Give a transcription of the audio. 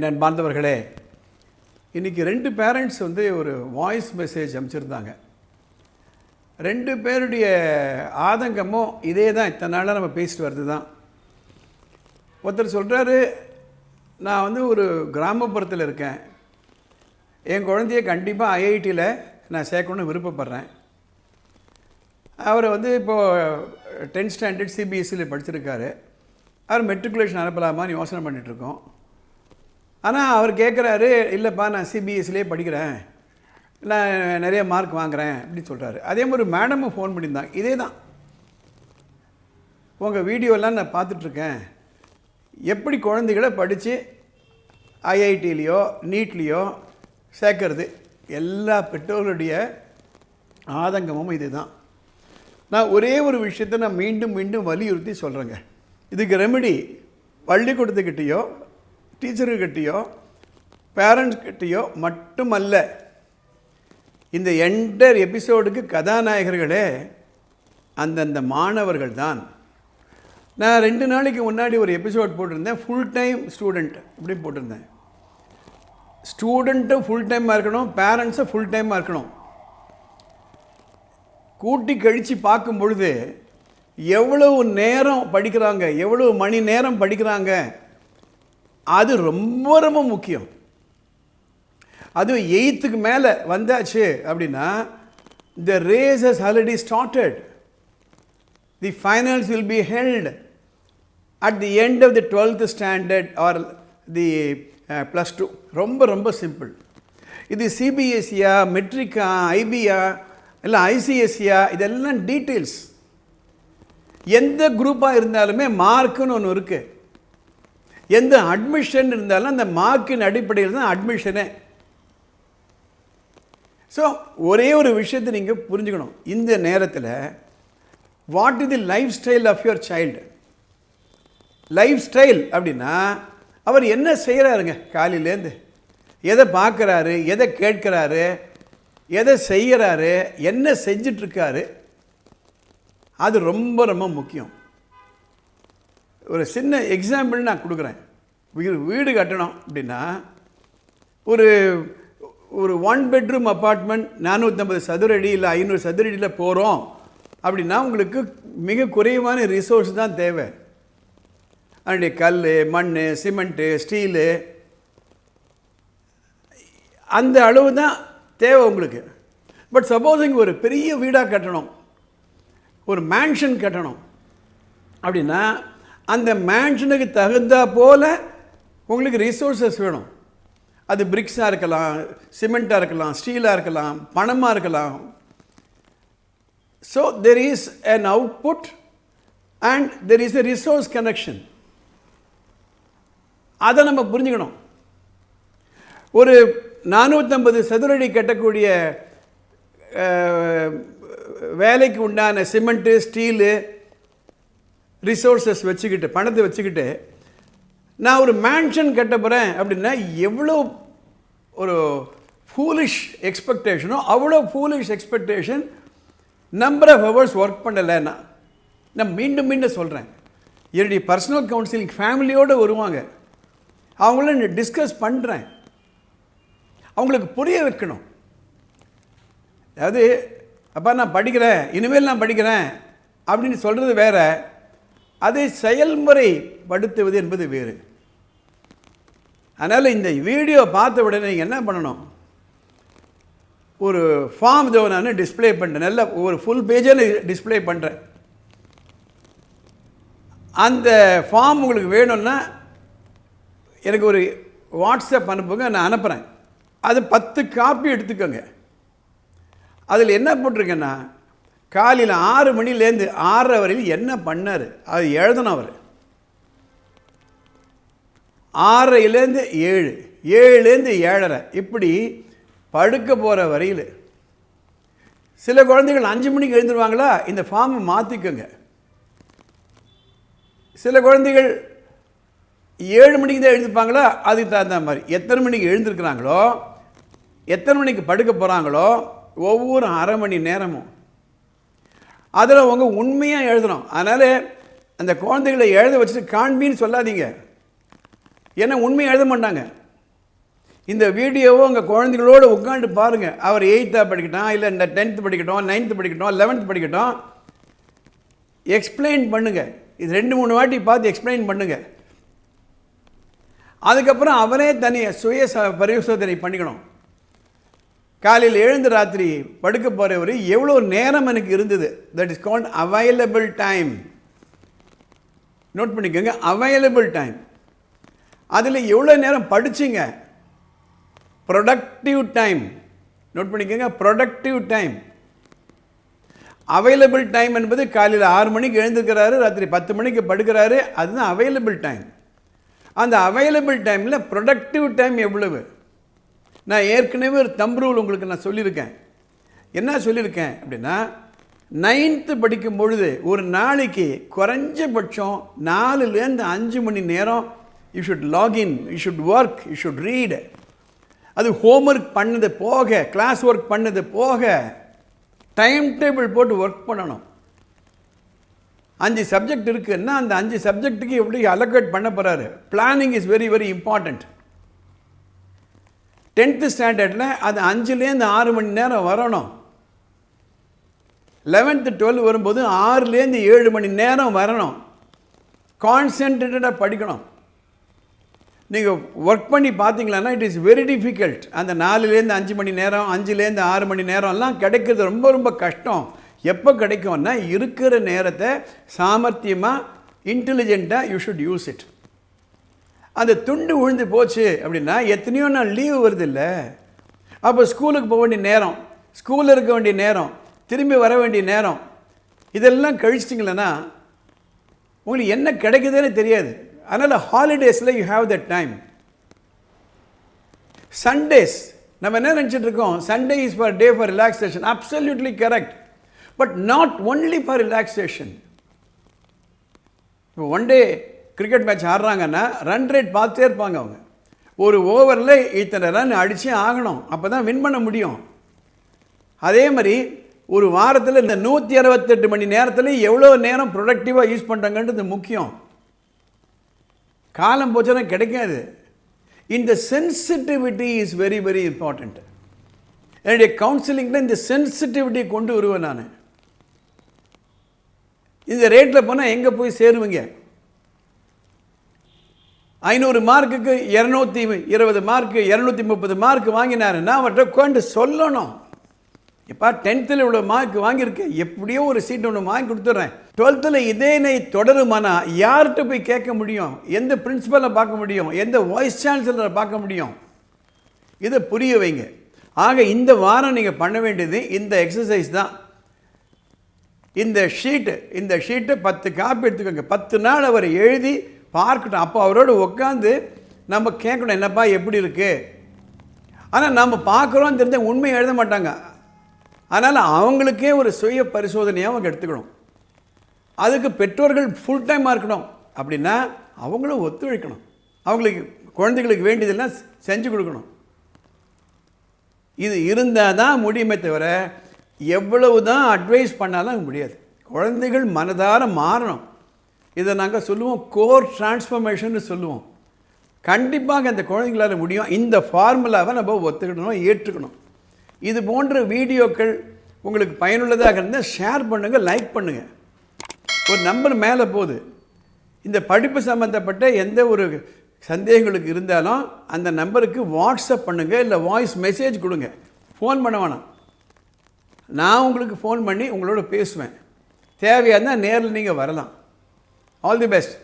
என் அன்பார்ந்தவர்களே இன்றைக்கி ரெண்டு பேரண்ட்ஸ் வந்து ஒரு வாய்ஸ் மெசேஜ் அனுப்பிச்சிருந்தாங்க ரெண்டு பேருடைய ஆதங்கமும் இதே தான் இத்தனை நாளாக நம்ம பேசிட்டு வர்றது தான் ஒருத்தர் சொல்கிறாரு நான் வந்து ஒரு கிராமப்புறத்தில் இருக்கேன். என் குழந்தைய கண்டிப்பாக ஐஐடியில் நான் சேர்க்கணும்னு விருப்பப்படுறேன். அவர் வந்து இப்போது டென்த் ஸ்டாண்டர்ட் சிபிஎஸ்சியில் படிச்சிருக்காரு. அவர் மெட்ரிகுலேஷன் அனுப்பலாமான்னு யோசனை பண்ணிகிட்ருக்கோம் ஆனால் அவர் கேட்குறாரு இல்லைப்பா நான் சிபிஎஸ்சிலே படிக்கிறேன். நான் நிறைய மார்க் வாங்குகிறேன் அப்படின்னு சொல்கிறாரு அதே மாதிரி மேடமும் ஃபோன் பண்ணியிருந்தாங்க இதே தான். உங்கள் வீடியோலாம் நான் பார்த்துட்ருக்கேன். எப்படி குழந்தைகளை படித்து ஐஐடிலேயோ நீட்லேயோ சேர்க்கறது? எல்லா பெற்றோர்களுடைய ஆதங்கமும் இது தான். நான் ஒரே ஒரு விஷயத்தை நான் மீண்டும் மீண்டும் வலியுறுத்தி சொல்கிறேங்க இதுக்கு ரெமெடி பள்ளிக்கூடத்துக்கிட்டேயோ டீச்சர்கிட்டேயோ பேரண்ட்ஸ்கிட்டேயோ மட்டுமல்ல இந்த என்டர் எபிசோடுக்கு கதாநாயகர்களே அந்தந்த மாணவர்கள் தான். நான் ரெண்டு நாளைக்கு முன்னாடி ஒரு எபிசோட் போட்டிருந்தேன் ஃபுல் டைம் ஸ்டூடெண்ட் இப்படி போட்டிருந்தேன். ஸ்டூடெண்ட்டும் ஃபுல் டைமாக இருக்கணும் பேரண்ட்ஸும் ஃபுல் டைமாக இருக்கணும். கூட்டி கழித்து பார்க்கும் பொழுது எவ்வளவு நேரம் படிக்கிறாங்க எவ்வளவு மணி நேரம் படிக்கிறாங்க அது ரொம்ப ரொம்ப முக்கியம். அதுவும் எயித்துக்கு மேலே வந்தாச்சு அப்படின்னா the race has already started the finals will be held at the end of the twelfth standard or the plus two ரொம்ப ரொம்ப சிம்பிள் இது சிபிஎஸ்சியா மெட்ரிக்கா ஐபியா இல்லை ஐசிஎஸ்சியா இதெல்லாம் டீட்டெயில்ஸ் எந்த குரூப்பாக இருந்தாலுமே மார்க்குன்னு ஒன்று இருக்குது எந்த அட்மிஷன் இருந்தாலும் அந்த மார்க்கின் அடிப்படையில் தான் அட்மிஷனே ஸோ ஒரே ஒரு விஷயத்தை நீங்கள் புரிஞ்சுக்கணும். இந்த நேரத்தில் what is the lifestyle of your child lifestyle அப்படின்னா அவர் என்ன செய்கிறாருங்க காலையிலேருந்து எதை பார்க்குறாரு? எதை கேட்குறாரு? எதை செய்கிறாரு? என்ன செஞ்சிட்ருக்காரு? அது ரொம்ப ரொம்ப முக்கியம். ஒரு சின்ன எக்ஸாம்பிள் நான் கொடுக்குறேன். வீடு வீடு கட்டணும் அப்படின்னா ஒரு ஒரு ஒன் பெட்ரூம் அப்பார்ட்மெண்ட் நானூற்றம்பது சதுர அடி இல்லை ஐநூறு சதுர அடியில் போகிறோம் அப்படின்னா உங்களுக்கு மிக குறைவான ரிசோர்ஸ் தான் தேவை. அதனுடைய கல் மண் சிமெண்ட்டு ஸ்டீலு அந்த அளவு தான் தேவை உங்களுக்கு. பட் சப்போஸ் இங்கே ஒரு பெரிய வீடாக கட்டணும். ஒரு மேன்ஷன் கட்டணும் அப்படின்னா அந்த மேன்ஷனுக்கு தகுந்தா போல் உங்களுக்கு ரிசோர்ஸஸ் வேணும். அது பிரிக்ஸாக இருக்கலாம் சிமெண்ட்டாக இருக்கலாம் ஸ்டீலாக இருக்கலாம் பணமாக இருக்கலாம். So there is an output and there is a resource connection அதை நம்ம புரிஞ்சுக்கணும். ஒரு நானூற்றம்பது சதுரடி கட்டக்கூடிய வேலைக்கு உண்டான சிமெண்ட்டு ஸ்டீலு ரிசோர்ஸஸ் வச்சுக்கிட்டு பணத்தை வச்சுக்கிட்டு நான் ஒரு மேன்ஷன் கட்ட போகிறேன் அப்படின்னா எவ்வளோ ஒரு ஃபூலிஷ் எக்ஸ்பெக்டேஷனோ அவ்வளோ foolish expectation number of hours work பண்ணலை நான் நான் மீண்டும் மீண்டும் சொல்கிறேன் என்னுடைய பர்சனல் கவுன்சிலிங் ஃபேமிலியோடு வருவாங்க. அவங்கள நான் டிஸ்கஸ் பண்ணுறேன் அவங்களுக்கு புரிய வைக்கணும். அதாவது அப்பா நான் படிக்கிறேன் இனிமேல் நான் படிக்கிறேன் அப்படின்னு சொல்கிறது வேறு. அதை செயல்முறைப்படுத்துவது என்பது வேறு. அதனால் இந்த வீடியோ பார்த்த உடனே நீங்கள் என்ன பண்ணணும்? ஒரு ஃபார்ம் இதோ நான் டிஸ்ப்ளே பண்ணுறேன் நல்ல ஒரு ஃபுல் பேஜை டிஸ்ப்ளே பண்ணுறேன் அந்த ஃபார்ம் உங்களுக்கு வேணும்னா எனக்கு ஒரு வாட்ஸ்அப் அனுப்புங்க நான் அனுப்புகிறேன் அது பத்து காப்பி எடுத்துக்கோங்க. அதில் என்ன போட்டிருக்கேன்னா காலையில் ஆறு மணிலேருந்து ஆறரை வரையில் என்ன பண்ணார்? அது எழுதணும் அவர். ஆறரைலேருந்து ஏழு ஏழுலேருந்து ஏழரை. இப்படி படுக்க போகிற வரையில். சில குழந்தைகள் அஞ்சு மணிக்கு எழுந்துருவாங்களா? இந்த ஃபார்மை மாற்றிக்கோங்க சில குழந்தைகள் ஏழு மணிக்கு தான் எழுந்திருப்பாங்களா? அதுக்கு தகுந்த மாதிரி. எத்தனை மணிக்கு எழுந்திருக்கிறாங்களோ எத்தனை மணிக்கு படுக்க போகிறாங்களோ ஒவ்வொரு அரை மணி நேரமும் அதில் அவங்க உண்மையாக எழுதணும். அதனால் அந்த குழந்தைகளை எழுத வச்சுட்டு காண்பின்னு சொல்லாதீங்க. ஏன்னா உண்மையை எழுத மாட்டாங்க. இந்த வீடியோவை உங்கள் குழந்தைகளோடு உட்காந்து பாருங்கள் அவர் எயித்தாக படிக்கட்டும் இல்லை இந்த டென்த்து படிக்கட்டும் நைன்த்து படிக்கட்டும் லெவன்த்து படிக்கட்டும். எக்ஸ்பிளைன் பண்ணுங்கள் இது ரெண்டு மூணு வாட்டி பார்த்து எக்ஸ்பிளைன் பண்ணுங்கள் அதுக்கப்புறம் அவரே தனியாக சுய பரிசோதனை பண்ணிக்கணும். காலையில் எழுந்து ராத்திரி படுக்க போகிறவர் எவ்வளோ நேரம் எனக்கு இருந்தது. That is called available time note பண்ணிக்கோங்க அவைலபிள் டைம் அதில் எவ்வளோ நேரம் படிச்சிங்க? ப்ரொடக்டிவ் டைம் நோட் பண்ணிக்கோங்க ப்ரொடக்டிவ் டைம் அவைலபிள் டைம் என்பது காலையில் ஆறு மணிக்கு எழுந்துக்கிறாரு ராத்திரி பத்து மணிக்கு படுக்கிறாரு அதுதான் அவைலபிள் டைம் அந்த அவைலபிள் டைமில் ப்ரொடக்டிவ் டைம் எவ்வளவு? நான் ஏற்கனவே ஒரு தம் ரூல் உங்களுக்கு நான் சொல்லியிருக்கேன். என்ன சொல்லியிருக்கேன் அப்படின்னா நைன்த்து படிக்கும் பொழுது ஒரு நாளைக்கு குறைஞ்சபட்சம் நாலுலேருந்து அஞ்சு மணி நேரம் you should log in you should work you should read அது ஹோம்ஒர்க் பண்ணது போக கிளாஸ் ஒர்க் பண்ணது போக டைம் டேபிள் போட்டு ஒர்க் பண்ணணும். அஞ்சு சப்ஜெக்ட் இருக்குன்னா அந்த அஞ்சு சப்ஜெக்ட்டுக்கு எப்படி அலோகேட் பண்ண போகிறாரு planning is very very important tenth ஸ்டாண்டர்டில் அது அஞ்சுலேருந்து ஆறு மணி நேரம் வரணும். லெவன்த்து டுவெல் வரும்போது ஆறுலேருந்து ஏழு மணி நேரம் வரணும். கான்சென்ட்ரேட்டடாக படிக்கணும். நீங்கள் ஒர்க் பண்ணி பார்த்தீங்களான்னா இட் இஸ் வெரி டிஃபிகல்ட் அந்த நாலுலேருந்து அஞ்சு மணி நேரம் அஞ்சுலேருந்து ஆறு மணி நேரம்லாம் கிடைக்கிறது ரொம்ப ரொம்ப கஷ்டம். எப்போ கிடைக்கும்னா இருக்கிற நேரத்தை சாமர்த்தியமாக இன்டெலிஜெண்ட்டாக யூ ஷுட் யூஸ் இட் அந்த துண்டு விழுந்து போச்சு அப்படின்னா எத்தனையோ நாள் லீவு வருது இல்லை அப்போ ஸ்கூலுக்கு போக வேண்டிய நேரம் ஸ்கூலில் இருக்க வேண்டிய நேரம் திரும்பி வர வேண்டிய நேரம் இதெல்லாம் கழிச்சிட்டிங்களன்னா உங்களுக்கு என்ன கிடைக்குதுன்னு தெரியாது. அதனால் ஹாலிடேஸில் you have that time Sundays நம்ம என்ன நினச்சிட்டு இருக்கோம்? Sunday is for day for relaxation absolutely correct but not only for relaxation இப்போ ஒன் டே கிரிக்கெட் மேட்ச் ஆடுறாங்கன்னா ரன் ரேட் பார்த்துட்டே இருப்பாங்க அவங்க. ஒரு ஓவரில் இத்தனை ரன் அடித்தே ஆகணும். அப்போ தான் வின் பண்ண முடியும். அதே மாதிரி ஒரு வாரத்தில் இந்த நூற்றி அறுபத்தெட்டு மணி நேரத்தில் எவ்வளோ நேரம் ப்ரொடக்டிவாக யூஸ் பண்ணுறாங்கன்றது முக்கியம். காலம் போச்சுன்னா கிடைக்காது. இந்த sensitivity is very very important என்னுடைய கவுன்சிலிங்கில் இந்த சென்சிட்டிவிட்டி கொண்டு வருவேன் நான். இந்த ரேட்டில் போனால் எங்கே போய் சேருவீங்க? ஐநூறு மார்க்குக்கு இரநூத்தி இருபது மார்க்கு இரநூத்தி முப்பது மார்க் வாங்கினாருன்னா அவர்கிட்ட கொண்டு சொல்லணும். இப்போ டென்த்தில் இவ்வளோ மார்க் வாங்கியிருக்கேன் எப்படியோ ஒரு சீட் ஒன்று வாங்கி கொடுத்துட்றேன். டுவெல்த்தில் இதே நை தொடருமானா? யார்கிட்ட போய் கேட்க முடியும்? எந்த பிரின்சிபலை பார்க்க முடியும்? எந்த வைஸ் சான்சலரை பார்க்க முடியும்? இதை புரிய வைங்க. ஆக இந்த வாரம் நீங்கள் பண்ண வேண்டியது இந்த எக்ஸசைஸ் தான். இந்த ஷீட்டு இந்த ஷீட்டை பத்து காப்பி எடுத்துக்கோங்க. பத்து நாள் அவர் எழுதி பார்க்கட்டும். அப்போ அவரோட உட்காந்து நம்ம கேட்கணும் என்னப்பா எப்படி இருக்குது ஆனால் நம்ம பார்க்குறோம் தெரிஞ்ச உண்மை எழுத மாட்டாங்க. அதனால் அவங்களுக்கே ஒரு சுய பரிசோதனையாக அவங்க எடுத்துக்கணும். அதுக்கு பெற்றோர்கள் ஃபுல் டைமாக இருக்கணும். அப்படின்னா அவங்களும் ஒத்துழைக்கணும். அவங்களுக்கு குழந்தைகளுக்கு வேண்டியதெல்லாம் செஞ்சு கொடுக்கணும். இது இருந்தால் தான் முடியுமே தவிர எவ்வளவு தான் அட்வைஸ் பண்ணாலும் முடியாது. குழந்தைகள் மனதார மாறணும். இதை நாங்கள் சொல்லுவோம் கோர் டிரான்ஸ்ஃபர்மேஷன் சொல்லுவோம். கண்டிப்பாக அந்த குழந்தைங்களால் முடியும். இந்த ஃபார்முலாவை நம்ம ஒத்துக்கணும் ஏற்றுக்கணும். இது போன்ற வீடியோக்கள் உங்களுக்கு பயனுள்ளதாக இருந்தால் ஷேர் பண்ணுங்கள் லைக் பண்ணுங்கள் ஒரு நம்பர் மேலே போகுது. இந்த படிப்பு சம்மந்தப்பட்ட எந்த ஒரு சந்தேகங்களுக்கு இருந்தாலும் அந்த நம்பருக்கு வாட்ஸ்அப் பண்ணுங்கள் இல்லை வாய்ஸ் மெசேஜ் கொடுங்க. ஃபோன் பண்ண வேணாம். நான் உங்களுக்கு ஃபோன் பண்ணி உங்களோட பேசுவேன். தேவையாக இருந்தால் நேரில் நீங்கள் வரலாம். All the best.